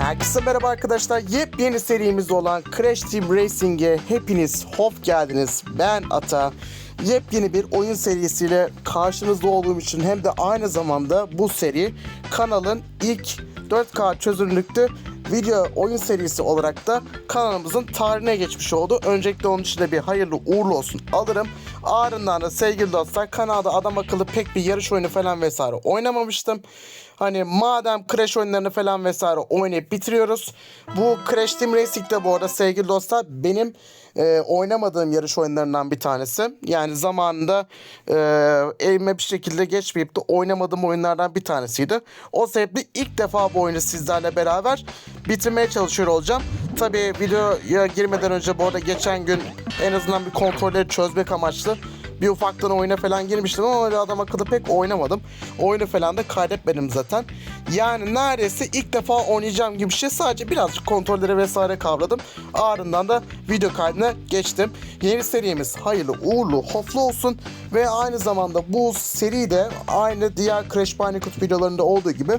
Herkese merhaba arkadaşlar. Yepyeni serimiz olan Crash Team Racing'e hepiniz hoş geldiniz. Ben Ata. Yepyeni bir oyun serisiyle karşınızda olduğum için hem de aynı zamanda bu seri kanalın ilk 4K çözünürlüklü video oyun serisi olarak da kanalımızın tarihine geçmiş oldu. Öncelikle onun için de bir hayırlı uğurlu olsun alırım. Ardından da sevgili dostlar kanalda adam akıllı pek bir yarış oyunu falan vesaire oynamamıştım. Hani madem Crash oyunlarını falan vesaire oynayıp bitiriyoruz. Bu Crash Team Racing'de bu arada sevgili dostlar benim e, oynamadığım yarış oyunlarından bir tanesi. Yani zamanında e, elime bir şekilde geçmeyip de oynamadığım oyunlardan bir tanesiydi. O sebeple ilk defa bu oyunu sizlerle beraber bitirmeye çalışıyor olacağım. Tabii videoya girmeden önce bu arada geçen gün en azından bir kontrolleri çözmek amaçlı bir ufaktan oyuna falan girmiştim ama öyle adam akıllı pek oynamadım. Oyunu falan da kaydetmedim zaten. Yani neredeyse ilk defa oynayacağım gibi bir şey. Sadece birazcık kontrolleri vesaire kavradım. Ardından da video kaydına geçtim. Yeni serimiz hayırlı uğurlu hoflu olsun. Ve aynı zamanda bu seri de aynı diğer Crash Bandicoot videolarında olduğu gibi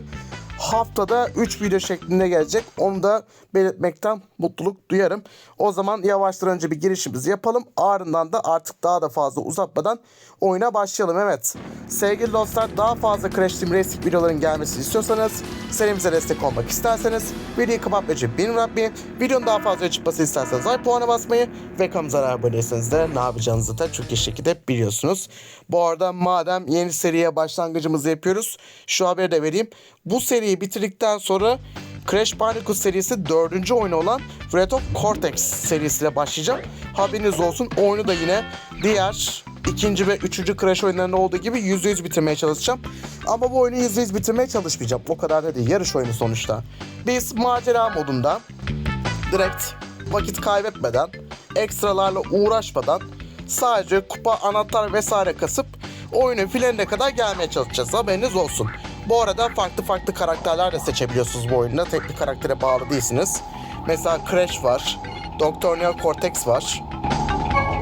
haftada 3 video şeklinde gelecek. Onu da belirtmekten mutluluk duyarım. O zaman yavaştan önce bir girişimizi yapalım. Ardından da artık daha da fazla uzatmadan oyuna başlayalım. Evet. Sevgili dostlar daha fazla Crash Team Racing videoların gelmesini istiyorsanız serimize destek olmak isterseniz videoyu kapatmayı benim yapmayı videonun daha fazla çıkması isterseniz like puanı basmayı ve kanalımıza abone değilseniz de ne yapacağınızı da çok iyi şekilde biliyorsunuz. Bu arada madem yeni seriye başlangıcımızı yapıyoruz şu haberi de vereyim. Bu seriyi bitirdikten sonra Crash Bandicoot serisi dördüncü oyunu olan Red of Cortex serisiyle başlayacağım. Haberiniz olsun oyunu da yine diğer ikinci ve üçüncü Crash oyunlarında olduğu gibi %100 bitirmeye çalışacağım. Ama bu oyunu %100 bitirmeye çalışmayacağım. O kadar da değil. Yarış oyunu sonuçta. Biz macera modunda direkt vakit kaybetmeden, ekstralarla uğraşmadan sadece kupa, anahtar vesaire kasıp oyunun filanına kadar gelmeye çalışacağız. Haberiniz olsun. Bu arada farklı farklı karakterler de seçebiliyorsunuz bu oyunda. Tek bir karaktere bağlı değilsiniz. Mesela Crash var. Dr. Neo Cortex var.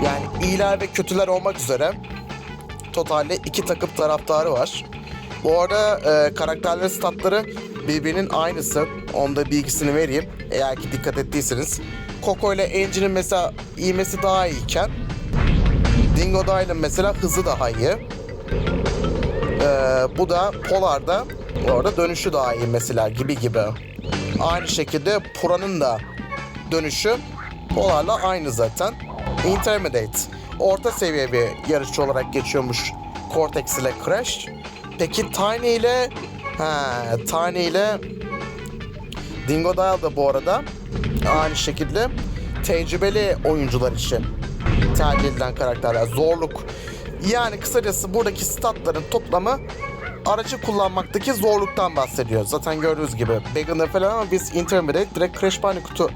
Yani iyiler ve kötüler olmak üzere totalde iki takım taraftarı var. Bu arada e, karakterlerin statları birbirinin aynısı. Onda bilgisini vereyim. Eğer ki dikkat ettiyseniz. Coco ile Angie'nin mesela iğmesi daha iyiyken Dingo Dylan mesela hızı daha iyi. Ee, bu da Polar'da orada dönüşü daha iyi mesela gibi gibi. Aynı şekilde Pura'nın da dönüşü Polar'la aynı zaten. Intermediate. Orta seviye bir yarışçı olarak geçiyormuş Cortex ile Crash. Peki Tiny ile ha, Tiny ile Dingo Dial da bu arada aynı şekilde tecrübeli oyuncular için tercih edilen karakterler. Zorluk. Yani kısacası buradaki statların toplamı aracı kullanmaktaki zorluktan bahsediyor. Zaten gördüğünüz gibi beginner falan ama biz intermediate direkt Crash Bandicoot'u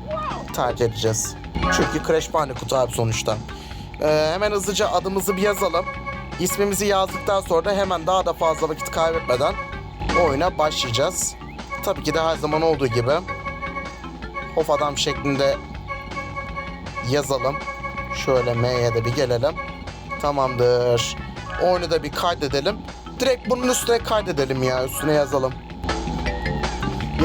tercih edeceğiz. Çünkü Crash Bandicoot abi sonuçta. Ee, hemen hızlıca adımızı bir yazalım. İsmimizi yazdıktan sonra da hemen daha da fazla vakit kaybetmeden oyuna başlayacağız. Tabii ki de her zaman olduğu gibi Hof adam şeklinde yazalım. Şöyle M'ye de bir gelelim. Tamamdır. Oyunu da bir kaydedelim. Direkt bunun üstüne kaydedelim ya. Üstüne yazalım.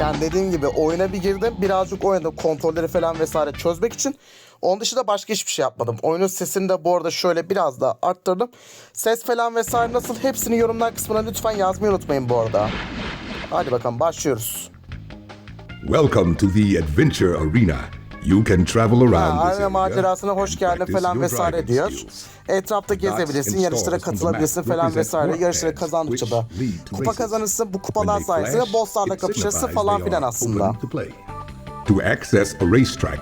Yani dediğim gibi oyuna bir girdim. Birazcık oynadım. Kontrolleri falan vesaire çözmek için. Onun dışında başka hiçbir şey yapmadım. Oyunun sesini de bu arada şöyle biraz daha arttırdım. Ses falan vesaire nasıl hepsini yorumlar kısmına lütfen yazmayı unutmayın bu arada. Hadi bakalım başlıyoruz. Welcome to the adventure arena. You can travel around arena macerasına hoş geldin falan vesaire diyor. Etrafta gezebilirsin, yarışlara katılabilirsin falan vesaire. Yarışlara kazandıkça da kupa kazanırsın. Bu kupalar sayesinde bosslarla kapışırsın falan filan aslında. to access a racetrack,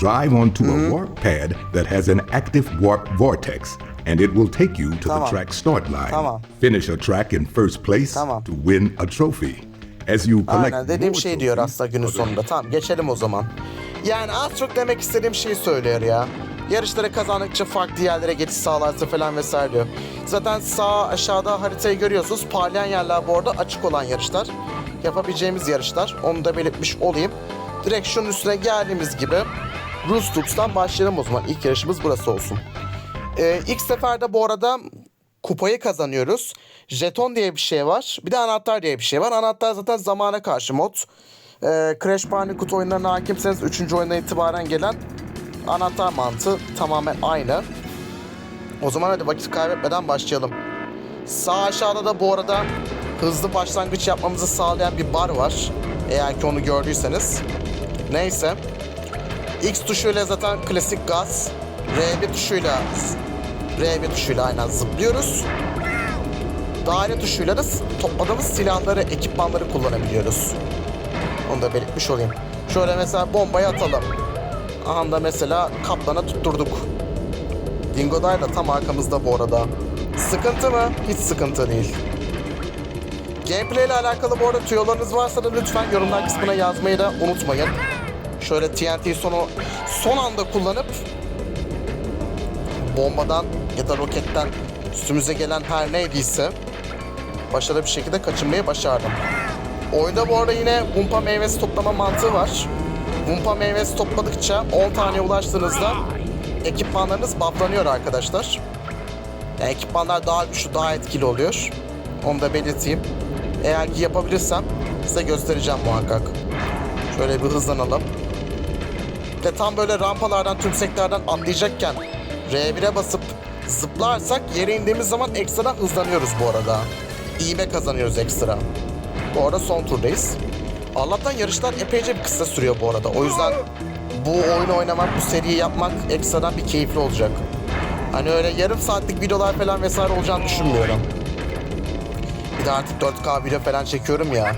drive onto a warp pad that has an active warp vortex, and it will take you to Tamam. the track start line. Tamam. Finish a track in first place Tamam. to win a trophy. As you collect Aynen dediğim şey diyor aslında günün sonunda. Tamam geçelim o zaman. Yani az çok demek istediğim şeyi söylüyor ya. Yarışları kazandıkça farklı yerlere geçiş sağlarsın falan vesaire diyor. Zaten sağ aşağıda haritayı görüyorsunuz. Parlayan yerler bu arada açık olan yarışlar. Yapabileceğimiz yarışlar. Onu da belirtmiş olayım. Direkt şunun üstüne geldiğimiz gibi Rus Tux'tan başlayalım o zaman. İlk yarışımız burası olsun. Ee, ilk seferde bu arada kupayı kazanıyoruz. Jeton diye bir şey var. Bir de anahtar diye bir şey var. Anahtar zaten zamana karşı mod. Ee, Crash Bandicoot oyunlarına hakimseniz 3. oyundan itibaren gelen anahtar mantığı tamamen aynı. O zaman hadi vakit kaybetmeden başlayalım. Sağ aşağıda da bu arada hızlı başlangıç yapmamızı sağlayan bir bar var. Eğer ki onu gördüyseniz. Neyse. X tuşuyla zaten klasik gaz. R1 tuşuyla R1 tuşuyla aynen zıplıyoruz. Daire tuşuyla da topladığımız silahları, ekipmanları kullanabiliyoruz. Onu da belirtmiş olayım. Şöyle mesela bombayı atalım. Aha da mesela kaplana tutturduk. Dingo Day da tam arkamızda bu arada. Sıkıntı mı? Hiç sıkıntı değil. Gameplay ile alakalı bu arada tüyolarınız varsa da lütfen yorumlar kısmına yazmayı da unutmayın. Şöyle TNT'yi sonu son anda kullanıp bombadan ya da roketten üstümüze gelen her neydiyse başarılı bir şekilde kaçınmayı başardım. Oyunda bu arada yine Wumpa meyvesi toplama mantığı var. Wumpa meyvesi topladıkça 10 tane ulaştığınızda ekipmanlarınız bufflanıyor arkadaşlar. Yani ekipmanlar daha güçlü, daha etkili oluyor. Onu da belirteyim. Eğer ki yapabilirsem size göstereceğim muhakkak. Şöyle bir hızlanalım. Ve tam böyle rampalardan, tümseklerden atlayacakken R1'e basıp zıplarsak yere indiğimiz zaman ekstra hızlanıyoruz bu arada. İğme kazanıyoruz ekstra. Bu arada son turdayız. Allah'tan yarışlar epeyce bir kısa sürüyor bu arada. O yüzden bu oyunu oynamak, bu seriyi yapmak ekstradan bir keyifli olacak. Hani öyle yarım saatlik videolar falan vesaire olacağını düşünmüyorum. Bir de artık 4K video falan çekiyorum ya.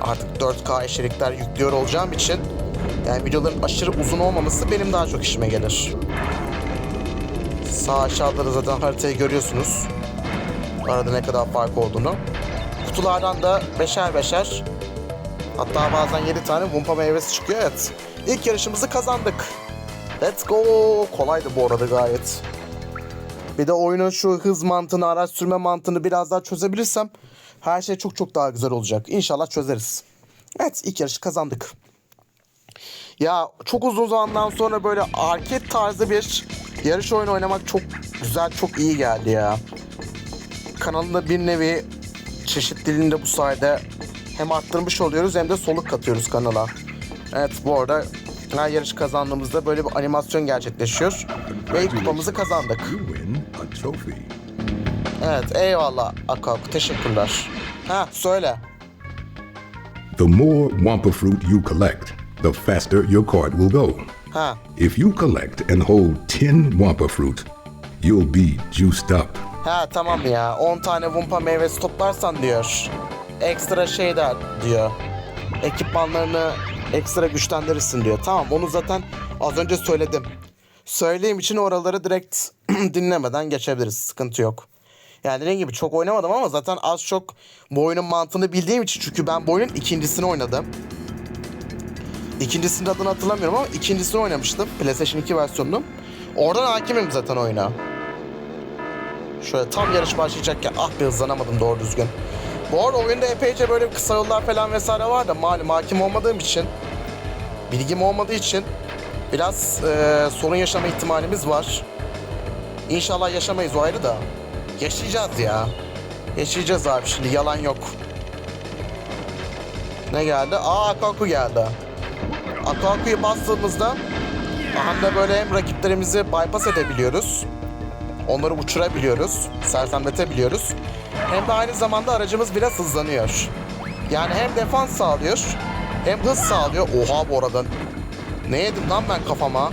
Artık 4K içerikler yüklüyor olacağım için yani videoların aşırı uzun olmaması benim daha çok işime gelir. Sağ aşağıda da zaten haritayı görüyorsunuz. Arada ne kadar fark olduğunu. Kutulardan da beşer beşer hatta bazen 7 tane Wumpa meyvesi çıkıyor evet. İlk yarışımızı kazandık. Let's go. Kolaydı bu arada gayet. Bir de oyunun şu hız mantığını, araç sürme mantığını biraz daha çözebilirsem her şey çok çok daha güzel olacak. İnşallah çözeriz. Evet ilk yarışı kazandık. Ya çok uzun zamandan sonra böyle arcade tarzı bir yarış oyunu oynamak çok güzel, çok iyi geldi ya. Kanalında bir nevi çeşitliliğini de bu sayede hem arttırmış oluyoruz hem de soluk katıyoruz kanala. Evet bu arada her yarış kazandığımızda böyle bir animasyon gerçekleşiyor. Ve ilk kupamızı kazandık. Evet eyvallah Akaku teşekkürler. Ha söyle. The more Wampa fruit you collect, the faster your cart will go. Ha If you collect and hold 10 Wampa fruit, you'll be juiced up. Ha tamam ya 10 tane Wumpa meyvesi toplarsan diyor. Ekstra şey der diyor. Ekipmanlarını ekstra güçlendirirsin diyor. Tamam onu zaten az önce söyledim. Söyleyeyim için oraları direkt dinlemeden geçebiliriz. Sıkıntı yok. Yani dediğim gibi çok oynamadım ama zaten az çok bu oyunun mantığını bildiğim için çünkü ben bu oyunun ikincisini oynadım. İkincisinin adını hatırlamıyorum ama ikincisini oynamıştım. PlayStation 2 versiyonunu. Oradan hakimim zaten oyuna. Şöyle tam yarış başlayacakken ah bir hızlanamadım doğru düzgün. Bu arada oyunda epeyce böyle kısa yollar falan vesaire var da malum hakim olmadığım için bilgim olmadığı için biraz eee, sorun yaşama ihtimalimiz var. İnşallah yaşamayız o ayrı da. Yaşayacağız ya. Yaşayacağız abi şimdi yalan yok. Ne geldi? Aa Akaku geldi. Akaku'yu bastığımızda aha da böyle hem rakiplerimizi bypass edebiliyoruz. Onları uçurabiliyoruz, sersemletebiliyoruz. Hem de aynı zamanda aracımız biraz hızlanıyor. Yani hem defans sağlıyor, hem hız sağlıyor. Oha bu arada. Ne yedim lan ben kafama?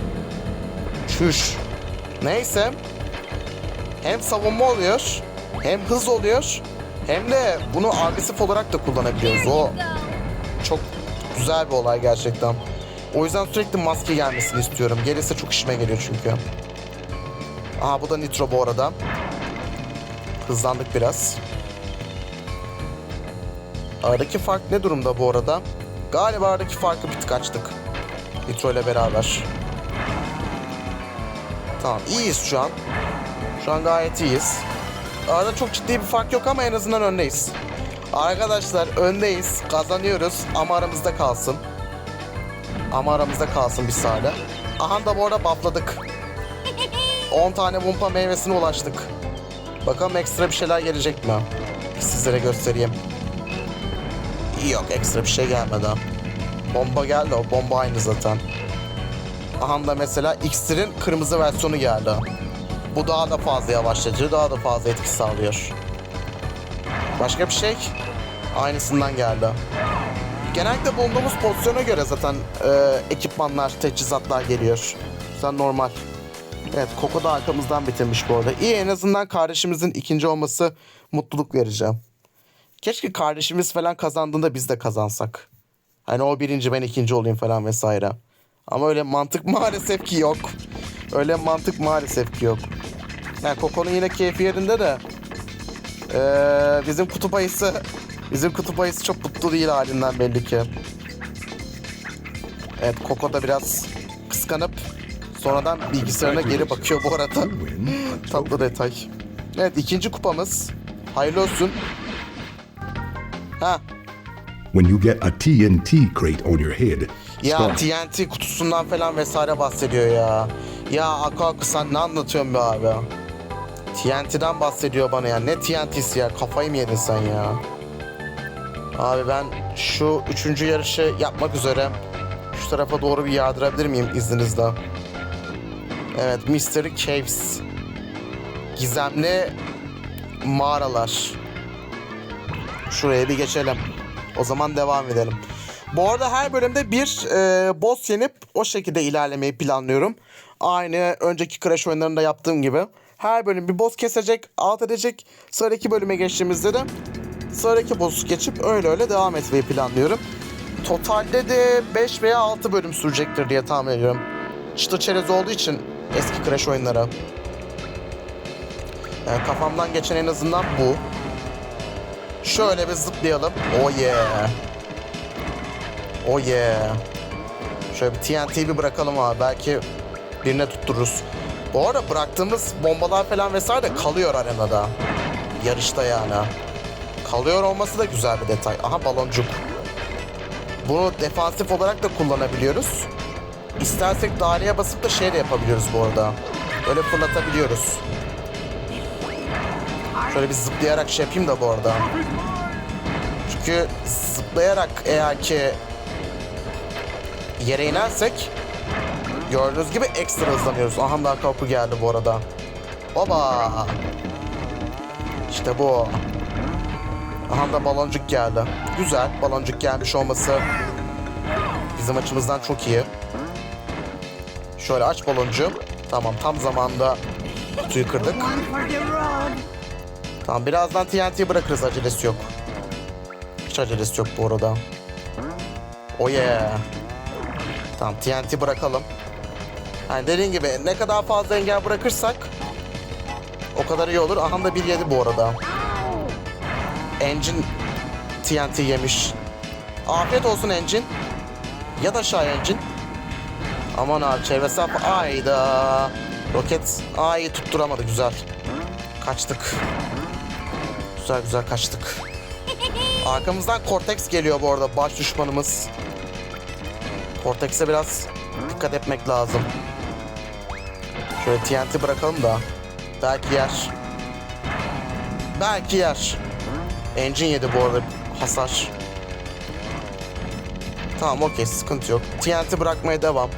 Çüş. Neyse. Hem savunma oluyor, hem hız oluyor, hem de bunu agresif olarak da kullanabiliyoruz. O çok güzel bir olay gerçekten. O yüzden sürekli maske gelmesini istiyorum. Gelirse çok işime geliyor çünkü. Aha bu da nitro bu arada. Hızlandık biraz. Aradaki fark ne durumda bu arada? Galiba aradaki farkı bir tık açtık. Nitro ile beraber. Tamam iyiyiz şu an. Şu an gayet iyiyiz. Arada çok ciddi bir fark yok ama en azından öndeyiz. Arkadaşlar öndeyiz. Kazanıyoruz ama aramızda kalsın. Ama aramızda kalsın bir saniye. Aha da bu arada buffladık. 10 tane Wumpa meyvesine ulaştık. Bakalım ekstra bir şeyler gelecek mi? Sizlere göstereyim. Yok ekstra bir şey gelmedi. Bomba geldi. O bomba aynı zaten. Aha da mesela X'lerin kırmızı versiyonu geldi. Bu daha da fazla yavaşlatıcı, daha da fazla etki sağlıyor. Başka bir şey? Aynısından geldi. Genellikle bulunduğumuz pozisyona göre zaten e, ekipmanlar, teçhizatlar geliyor. Sen normal. Evet, Koko da arkamızdan bitirmiş bu arada. İyi en azından kardeşimizin ikinci olması mutluluk vereceğim. Keşke kardeşimiz falan kazandığında biz de kazansak. Hani o birinci ben ikinci olayım falan vesaire. Ama öyle mantık maalesef ki yok. Öyle mantık maalesef ki yok. Yani Koko'nun yine keyfi yerinde de ee, bizim kutup ayısı bizim kutup ayısı çok mutlu değil halinden belli ki. Evet Koko da biraz kıskanıp sonradan bilgisayarına geri bakıyor bu arada. Tatlı detay. Evet ikinci kupamız. Hayırlı olsun. Ha When you get a TNT crate on your head, ya TNT kutusundan falan vesaire bahsediyor ya. Ya Aku Aku sen ne anlatıyorsun be abi? TNT'den bahsediyor bana ya. Ne TNT'si ya? Kafayı mı yedin sen ya? Abi ben şu üçüncü yarışı yapmak üzere şu tarafa doğru bir yağdırabilir miyim izninizle? Evet Mystery Caves. Gizemli mağaralar. Şuraya bir geçelim. O zaman devam edelim. Bu arada her bölümde bir e, boss yenip o şekilde ilerlemeyi planlıyorum. Aynı önceki Crash oyunlarında yaptığım gibi. Her bölüm bir boss kesecek, alt edecek. Sonraki bölüme geçtiğimizde de sonraki boss'u geçip öyle öyle devam etmeyi planlıyorum. Totalde de 5 veya 6 bölüm sürecektir diye tahmin ediyorum. Çıtır çerez olduğu için eski Crash oyunları. Yani kafamdan geçen en azından bu. Şöyle bir zıplayalım. Oh yeah. Oh yeah. Şöyle bir TNT'yi bir bırakalım abi. Belki birine tuttururuz. Bu arada bıraktığımız bombalar falan vesaire de kalıyor arenada. Yarışta yani. Kalıyor olması da güzel bir detay. Aha baloncuk. Bunu defansif olarak da kullanabiliyoruz. İstersek daireye basıp da şey de yapabiliyoruz bu arada. Öyle fırlatabiliyoruz. Şöyle bir zıplayarak şey yapayım da bu arada. Çünkü zıplayarak eğer ki yere inersek gördüğünüz gibi ekstra hızlanıyoruz. Aha da kapı geldi bu arada. Oba! İşte bu. Aha da baloncuk geldi. Güzel. Baloncuk gelmiş olması bizim açımızdan çok iyi. Şöyle aç baloncu. Tamam tam zamanda kutuyu kırdık. Tamam birazdan TNT bırakırız acelesi yok. Hiç acelesi yok bu arada. Oh yeah. Tamam TNT bırakalım. Yani dediğim gibi ne kadar fazla engel bırakırsak o kadar iyi olur. Aha da bir yedi bu arada. Engine TNT yemiş. Afiyet olsun Engine. Ya da aşağı Engine. Aman abi çevresel... Ayda. Roket. Ay tutturamadı güzel. Kaçtık. Güzel güzel kaçtık. Arkamızdan Cortex geliyor bu arada baş düşmanımız. Cortex'e biraz dikkat etmek lazım. Şöyle TNT bırakalım da. Belki yer. Belki yer. Engine yedi bu arada hasar. Tamam okey sıkıntı yok. TNT bırakmaya devam.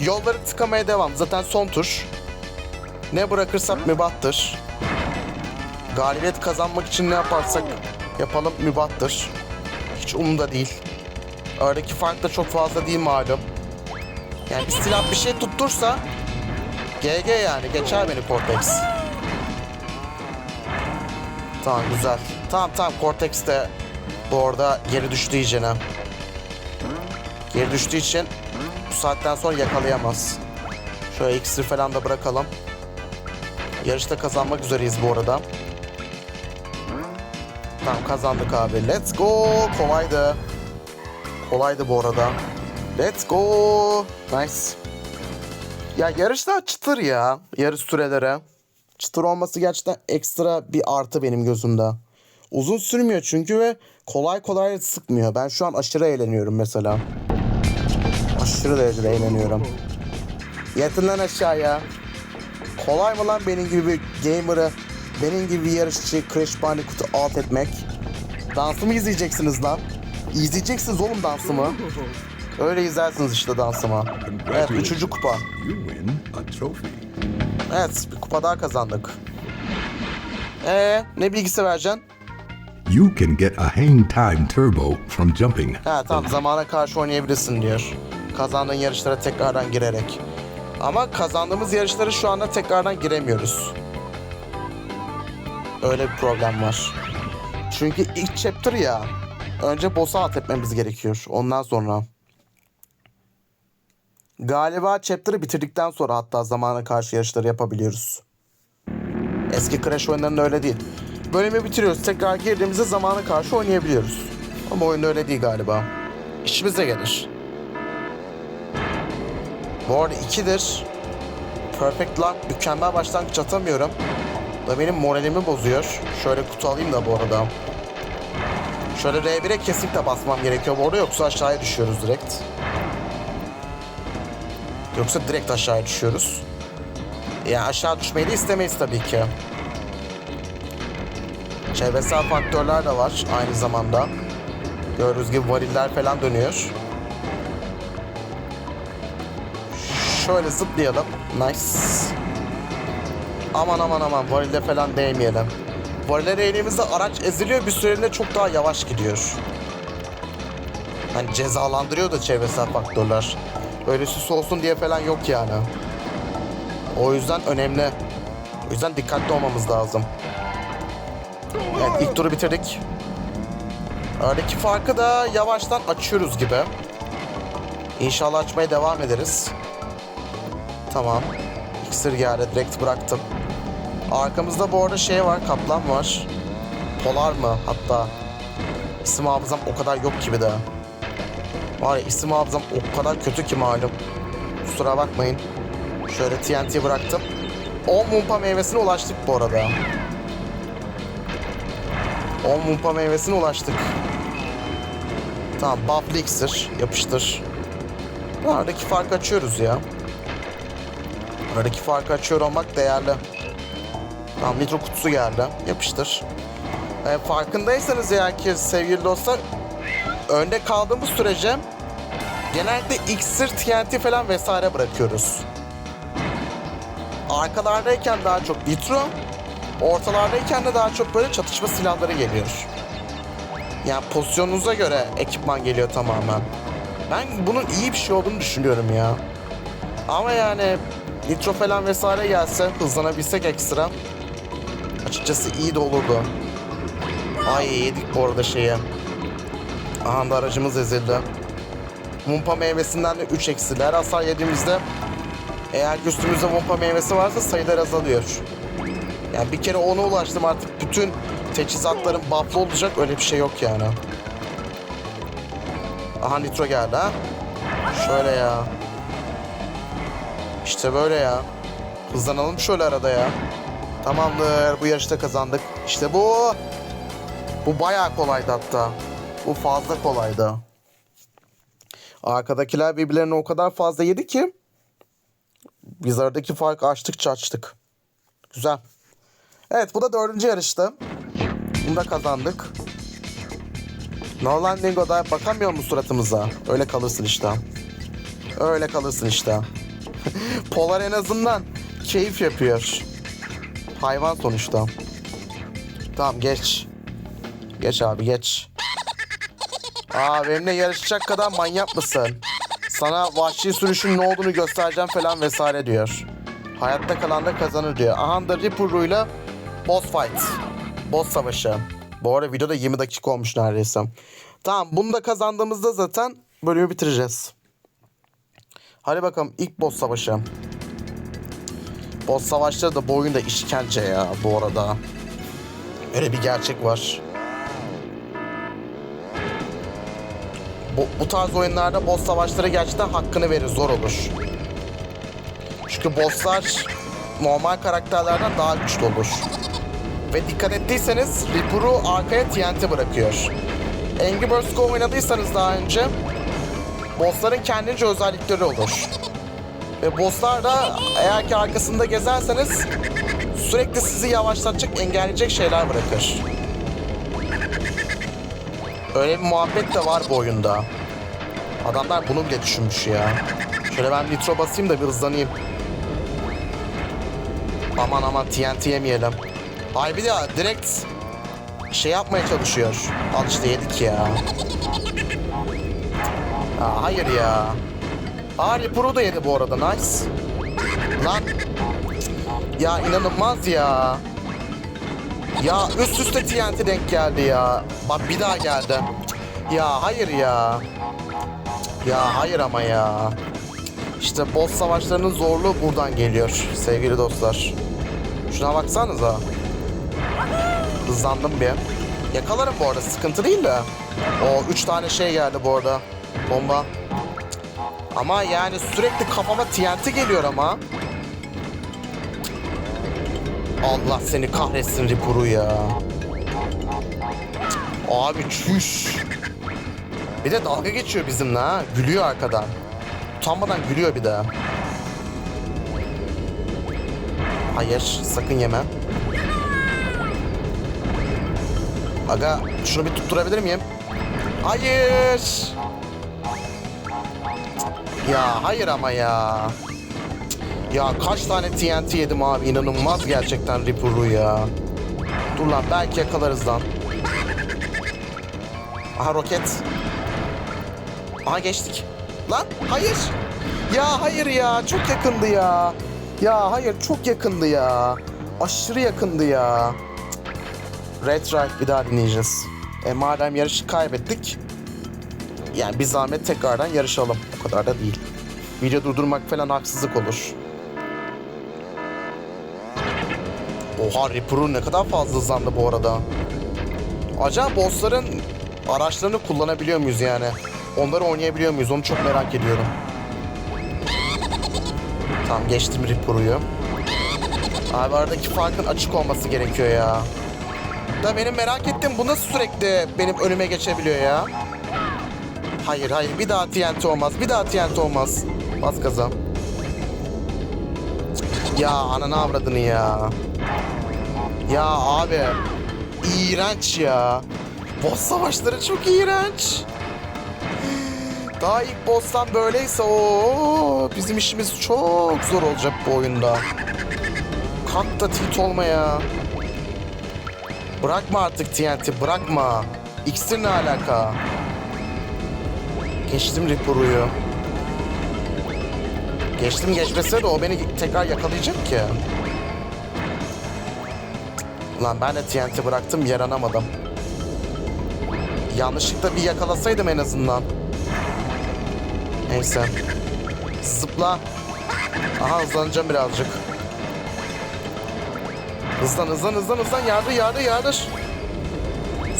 Yolları tıkamaya devam. Zaten son tur. Ne bırakırsak mübahtır. Galibiyet kazanmak için ne yaparsak yapalım mübahtır. Hiç umurumda değil. Aradaki fark da çok fazla değil malum. Yani bir silah bir şey tuttursa GG yani geçer beni Cortex. Tamam güzel. Tamam tamam Cortex de bu arada geri düştü iyicene. Geri düştüğü için saatten sonra yakalayamaz. Şöyle iksir falan da bırakalım. Yarışta kazanmak üzereyiz bu arada. Tamam kazandık abi. Let's go. Kolaydı. Kolaydı bu arada. Let's go. Nice. Ya yarışlar çıtır ya. Yarış sürelere. Çıtır olması gerçekten ekstra bir artı benim gözümde. Uzun sürmüyor çünkü ve kolay kolay sıkmıyor. Ben şu an aşırı eğleniyorum mesela. Aşırı derecede eğleniyorum. Yatın lan aşağıya. Kolay mı lan benim gibi bir gamer'ı, benim gibi bir yarışçı Crash Bandicoot'u alt etmek? Dansımı izleyeceksiniz lan. İzleyeceksiniz oğlum dansımı. Öyle izlersiniz işte dansımı. Evet üçüncü kupa. Evet bir kupa daha kazandık. Ee ne bilgisi vereceksin? You can get a hang time turbo from jumping. Ha tamam zamana karşı oynayabilirsin diyor. Kazandığın yarışlara tekrardan girerek. Ama kazandığımız yarışlara şu anda tekrardan giremiyoruz. Öyle bir problem var. Çünkü ilk chapter ya. Önce boss'a at etmemiz gerekiyor. Ondan sonra. Galiba chapter'ı bitirdikten sonra hatta zamana karşı yarışları yapabiliyoruz. Eski Crash oyunlarında öyle değil. Bölümü bitiriyoruz. Tekrar girdiğimizde zamana karşı oynayabiliyoruz. Ama oyunda öyle değil galiba. İşimize gelir. Arada ikidir. Perfect Luck mükemmel başlangıç atamıyorum. Da benim moralimi bozuyor. Şöyle kutu alayım da bu arada. Şöyle R1'e kesinlikle basmam gerekiyor bu arada yoksa aşağıya düşüyoruz direkt. Yoksa direkt aşağıya düşüyoruz. Yani aşağı düşmeyi de istemeyiz tabii ki. Çevresel faktörler de var aynı zamanda. Gördüğünüz gibi variller falan dönüyor. Şöyle zıplayalım. Nice. Aman aman aman varilde falan değmeyelim. Varile değdiğimizde araç eziliyor bir süreliğine çok daha yavaş gidiyor. Hani cezalandırıyor da çevresel faktörler. Öyle süs olsun diye falan yok yani. O yüzden önemli. O yüzden dikkatli olmamız lazım. Evet ilk turu bitirdik. Aradaki farkı da yavaştan açıyoruz gibi. İnşallah açmaya devam ederiz. Tamam. İksir geldi direkt bıraktım. Arkamızda bu arada şey var kaplan var. Polar mı hatta. İsim hafızam o kadar yok gibi de. Var ya isim hafızam o kadar kötü ki malum. Kusura bakmayın. Şöyle TNT bıraktım. 10 mumpa meyvesine ulaştık bu arada. 10 mumpa meyvesine ulaştık. Tamam bufflı iksir. Yapıştır. Aradaki farkı açıyoruz ya. Aradaki farkı açıyor olmak değerli. Tamam nitro kutusu geldi. Yapıştır. E, farkındaysanız eğer ki sevgili dostlar önde kaldığımız sürece genellikle iksir, TNT falan vesaire bırakıyoruz. Arkalardayken daha çok nitro, ortalardayken de daha çok böyle çatışma silahları geliyor. Yani pozisyonunuza göre ekipman geliyor tamamen. Ben bunun iyi bir şey olduğunu düşünüyorum ya. Ama yani nitro falan vesaire gelse hızlanabilsek ekstra açıkçası iyi de olurdu. Ay yedik bu arada şeyi. Aha da aracımız ezildi. Mumpa meyvesinden de 3 eksi. Her hasar yediğimizde eğer üstümüzde mumpa meyvesi varsa sayılar azalıyor. Yani bir kere ona ulaştım artık bütün teçhizatlarım bufflı olacak öyle bir şey yok yani. Aha nitro geldi ha. Şöyle ya. İşte böyle ya. Hızlanalım şöyle arada ya. Tamamdır bu yarışta kazandık. İşte bu. Bu bayağı kolaydı hatta. Bu fazla kolaydı. Arkadakiler birbirlerini o kadar fazla yedi ki biz aradaki farkı açtıkça açtık. Güzel. Evet bu da dördüncü yarıştı. Bunu da kazandık. Nolan Dingo'da bakamıyor mu suratımıza? Öyle kalırsın işte. Öyle kalırsın işte. Polar en azından keyif yapıyor. Hayvan sonuçta. Tamam geç. Geç abi geç. Aa benimle yarışacak kadar manyak mısın? Sana vahşi sürüşün ne olduğunu göstereceğim falan vesaire diyor. Hayatta kalan da kazanır diyor. Aha da Ripper'uyla boss fight. Boss savaşı. Bu arada videoda 20 dakika olmuş neredeyse. Tamam bunu da kazandığımızda zaten bölümü bitireceğiz. Hadi bakalım ilk boss savaşı. Boss savaşları da bu oyunda işkence ya bu arada. Öyle bir gerçek var. Bu, bu tarz oyunlarda boss savaşları gerçekten hakkını verir zor olur. Çünkü bosslar normal karakterlerden daha güçlü olur. Ve dikkat ettiyseniz Ripper'u arkaya TNT bırakıyor. Angry Birds Go oynadıysanız daha önce bossların kendince özellikleri olur. Ve bosslar da eğer ki arkasında gezerseniz sürekli sizi yavaşlatacak, engelleyecek şeyler bırakır. Öyle bir muhabbet de var bu oyunda. Adamlar bunu bile düşünmüş ya. Şöyle ben nitro basayım da bir hızlanayım. Aman aman TNT yemeyelim. Bir daha direkt şey yapmaya çalışıyor. Al işte yedik ya. Aa, hayır ya. Ari Pro da yedi bu arada nice. Lan. Ya inanılmaz ya. Ya üst üste TNT denk geldi ya. Bak bir daha geldi. Ya hayır ya. Ya hayır ama ya. İşte boss savaşlarının zorluğu buradan geliyor sevgili dostlar. Şuna baksanıza. Hızlandım bir. Yakalarım bu arada sıkıntı değil de. O üç tane şey geldi bu arada. Bomba. Ama yani sürekli kafama TNT geliyor ama. Allah seni kahretsin Ripuru ya. Abi çüş. Bir de dalga geçiyor bizimle ha. Gülüyor arkadan. Utanmadan gülüyor bir de. Hayır, sakın yeme. Aga, şunu bir tutturabilir miyim? Hayır. Ya hayır ama ya. Ya kaç tane TNT yedim abi inanılmaz gerçekten Ripuru ya. Dur lan belki yakalarız lan. Aha roket. Aha geçtik. Lan hayır. Ya hayır ya çok yakındı ya. Ya hayır çok yakındı ya. Aşırı yakındı ya. Red Drive bir daha dinleyeceğiz. E madem yarışı kaybettik. Yani bir zahmet tekrardan yarışalım. O kadar da değil. Video durdurmak falan haksızlık olur. Oha Reaper'u ne kadar fazla hızlandı bu arada. Acaba bossların araçlarını kullanabiliyor muyuz yani? Onları oynayabiliyor muyuz? Onu çok merak ediyorum. Tamam geçtim Reaper'u. Abi aradaki farkın açık olması gerekiyor ya. Da benim merak ettiğim bu nasıl sürekli benim önüme geçebiliyor ya? Hayır hayır bir daha TNT olmaz. Bir daha TNT olmaz. Bas gaza. Ya ananı avradını ya. Ya abi. iğrenç ya. Boss savaşları çok iğrenç. Daha ilk boss'tan böyleyse o bizim işimiz çok zor olacak bu oyunda. Kalk da tilt olma ya. Bırakma artık TNT bırakma. İksir ne alaka? Geçtim Rippuru'yu. Geçtim geçmese de o beni tekrar yakalayacak ki. Lan ben de TNT bıraktım yaranamadım. Yanlışlıkla bir yakalasaydım en azından. Neyse. Zıpla. Aha hızlanacağım birazcık. Hızlan hızlan hızlan hızlan yardır yardır yardır.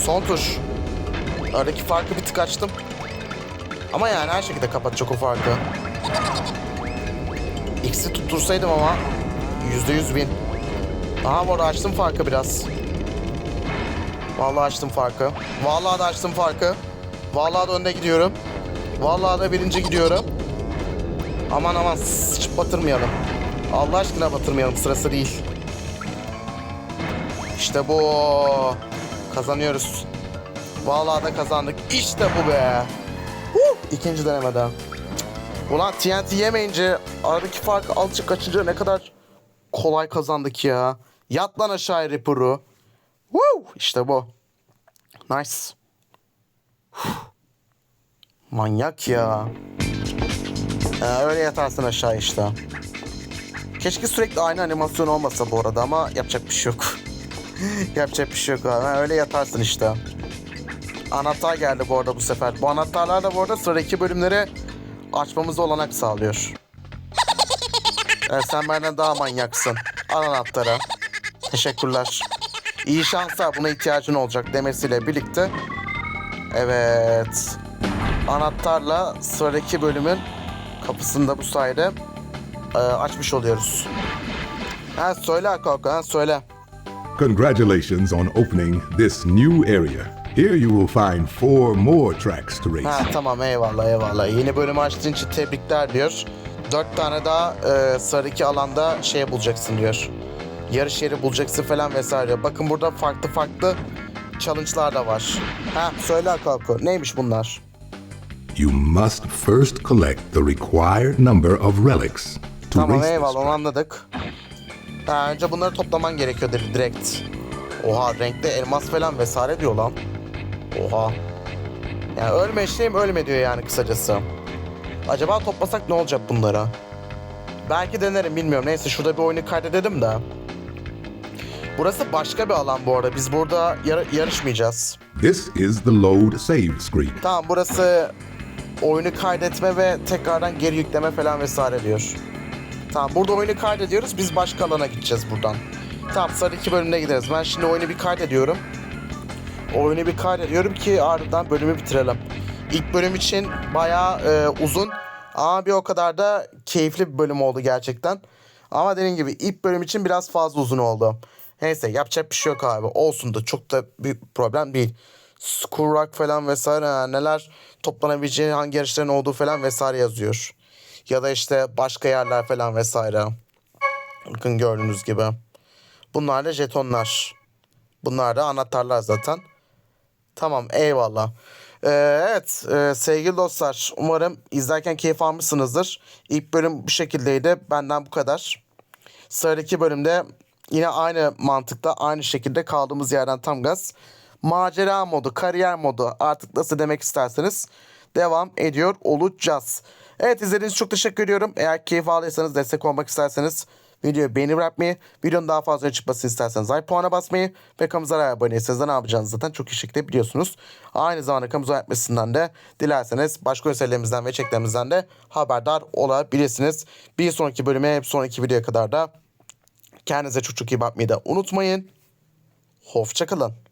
Son tuş. Aradaki farkı bir tık açtım. Ama yani her şekilde kapatacak o farkı. X'i tuttursaydım ama yüzde yüz bin. Aha bu arada açtım farkı biraz. Vallahi açtım farkı. Vallahi da açtım farkı. Vallahi da önde gidiyorum. Vallahi da birinci gidiyorum. Aman aman sıçıp batırmayalım. Allah aşkına batırmayalım sırası değil. İşte bu. Kazanıyoruz. Vallahi da kazandık. İşte bu be. İkinci denemede. Ulan TNT yemeyince aradaki farkı azıcık kaçınca ne kadar kolay kazandık ya. Yat lan aşağı Ripper'u. Woo! İşte bu. Nice. Huh. Manyak ya. Ee, öyle yatarsın aşağı işte. Keşke sürekli aynı animasyon olmasa bu arada ama yapacak bir şey yok. yapacak bir şey yok abi. Öyle yatarsın işte. Anahtar geldi bu arada bu sefer. Bu anahtarlar da bu arada sıradaki bölümleri açmamıza olanak sağlıyor. Evet, sen benden daha manyaksın. Al anahtarı. Teşekkürler. İyi şanslar buna ihtiyacın olacak demesiyle birlikte. Evet. Anahtarla sıradaki bölümün kapısını da bu sayede e, açmış oluyoruz. Ha söyle Akoko ha söyle. Congratulations on opening this new area. Here you will find four more tracks to race. Ha tamam eyvallah eyvallah. Yeni bölümü açtığın için tebrikler diyor. Dört tane daha e, sıradaki alanda şey bulacaksın diyor. Yarış yeri bulacaksın falan vesaire. Bakın burada farklı farklı challenge'lar da var. Ha söyle Kalko neymiş bunlar? You must first collect the required number of relics to Tamam race eyvallah onu anladık. Ha, önce bunları toplaman gerekiyor dedi direkt. Oha renkli elmas falan vesaire diyor lan. Oha. Yani ölme eşeğim ölme diyor yani kısacası. Acaba toplasak ne olacak bunlara? Belki denerim bilmiyorum. Neyse şurada bir oyunu kaydedelim de. Burası başka bir alan bu arada. Biz burada yar- yarışmayacağız. This is the load save screen. Tamam burası oyunu kaydetme ve tekrardan geri yükleme falan vesaire diyor. Tamam burada oyunu kaydediyoruz. Biz başka alana gideceğiz buradan. Tamam sarı iki bölümde gideriz. Ben şimdi oyunu bir kaydediyorum. Oyunu bir kaydediyorum ki ardından bölümü bitirelim. İlk bölüm için bayağı e, uzun ama bir o kadar da keyifli bir bölüm oldu gerçekten. Ama dediğim gibi ilk bölüm için biraz fazla uzun oldu. Neyse yapacak bir şey yok abi. Olsun da çok da büyük problem değil. Skull Rock falan vesaire ha, neler toplanabileceği hangi yarışların olduğu falan vesaire yazıyor. Ya da işte başka yerler falan vesaire. Bakın gördüğünüz gibi. Bunlar da jetonlar. Bunlar da anahtarlar zaten. Tamam eyvallah. Ee, evet e, sevgili dostlar umarım izlerken keyif almışsınızdır. İlk bölüm bu şekildeydi. Benden bu kadar. Sıradaki bölümde yine aynı mantıkta aynı şekilde kaldığımız yerden tam gaz. Macera modu, kariyer modu artık nasıl demek isterseniz devam ediyor olacağız. Evet izlediğiniz için çok teşekkür ediyorum. Eğer keyif aldıysanız destek olmak isterseniz videoyu beğeni bırakmayı, videonun daha fazla çıkmasını isterseniz like puana basmayı ve kanalımıza abone değilseniz de ne yapacağınızı zaten çok iyi şekilde biliyorsunuz. Aynı zamanda kanalımıza etmesinden de dilerseniz başka önerilerimizden ve çeklerimizden de haberdar olabilirsiniz. Bir sonraki bölüme, bir sonraki videoya kadar da kendinize çok çok iyi bakmayı da unutmayın. Hoşçakalın.